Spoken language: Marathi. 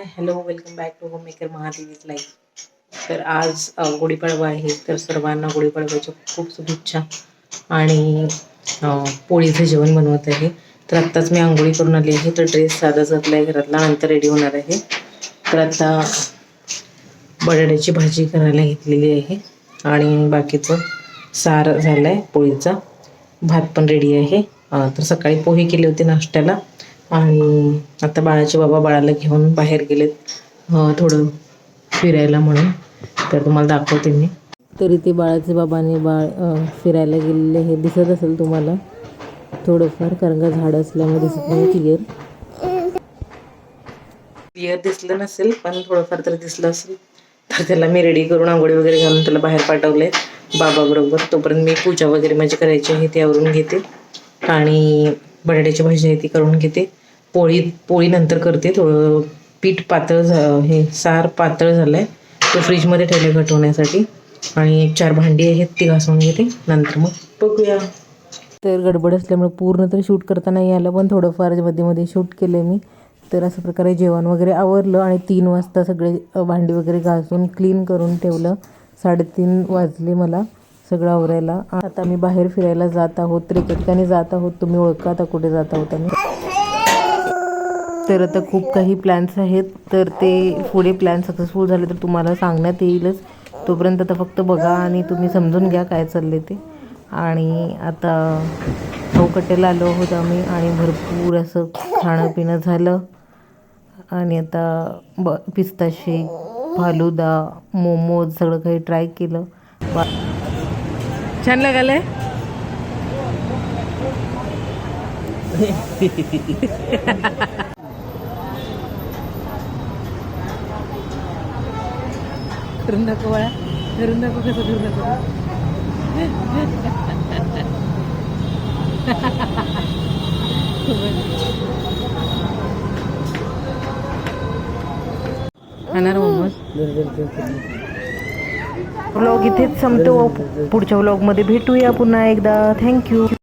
Hello welcome back to home maker Mahadevi's life तर आज गुढीपाडवा आहे तर सर्वांना गुढीपाडव्याच्या खूप शुभेच्छा. आणि पोळीचं जेवण बनवत आहे. तर आत्ताच मी आंघोळी करून आली आहे तर ड्रेस साधा जातला आहे घरातला नंतर रेडी होणार आहे. तर आता बटाट्याची भाजी करायला घेतलेली आहे. आणि बाकीचं सार झालं आहे पोळीचा. भात पण रेडी आहे. तर सकाळी पोहे केले होते नाश्त्याला. आणि आता बाळाचे बाबा बाळाला घेऊन बाहेर गेलेत थोडं फिरायला म्हणून. तर तुम्हाला दाखवते मी. तरी ते बाळाचे बाबाने बाळ फिरायला गेलेले हे दिसत असेल तुम्हाला. थोडंफार कारण का झाड असल्यामुळे दिसत नाही क्लिअर क्लिअर दिसलं नसेल पण थोडंफार तरी दिसलं असेल. तर त्याला मी रेडी करून आंघोळी वगैरे घालून त्याला बाहेर पाठवले. बाबाबरोबर तोपर्यंत मी पूजा वगैरे माझी करायची आहे ती आवरून घेते. आणि बटाट्याची भाजी आहे ती करून घेते. पोळी पोळी नंतर करते. थोडं पीठ पातळ झा हे सार पातळ झालं आहे तो फ्रीजमध्ये ठेवले घटवण्यासाठी. आणि एक चार भांडी आहेत ती घासून घेते. नंतर मग बघूया. तर गडबड असल्यामुळे पूर्ण तर शूट करता नाही आलं पण थोडंफारमध्ये मध्ये शूट केलं मी. तर अशा प्रकारे जेवण वगैरे आवरलं आणि तीन वाजता सगळे भांडी वगैरे घासून क्लीन करून ठेवलं. साडेतीन वाजले मला सगळं आवरायला. आता मी बाहेर फिरायला जात आहोत. तर ठिकाणी जात आहोत. तुम्ही ओळखा आता कुठे जात आहोत आम्ही तर आता खूप काही प्लॅन्स आहेत. तर ते पुढे प्लॅन सक्सेसफुल झाले तर तुम्हाला सांगण्यात येईलच. तोपर्यंत आता फक्त बघा आणि तुम्ही समजून घ्या काय चालले ते. आणि आता चौकटेला आलो आहोत आम्ही आणि भरपूर असं खाणं पिणं झालं. आणि आता ब पिस्ता शेक फालुदा मोमोज सगळं काही ट्राय केलं. वा- छान लागलं धरून नको बाळा धरून नको कसं धरून नको खाणार मोमोज व्लॉग इथेच संपतो. पुढच्या व्लॉगमध्ये भेटूया पुन्हा एकदा. थँक्यू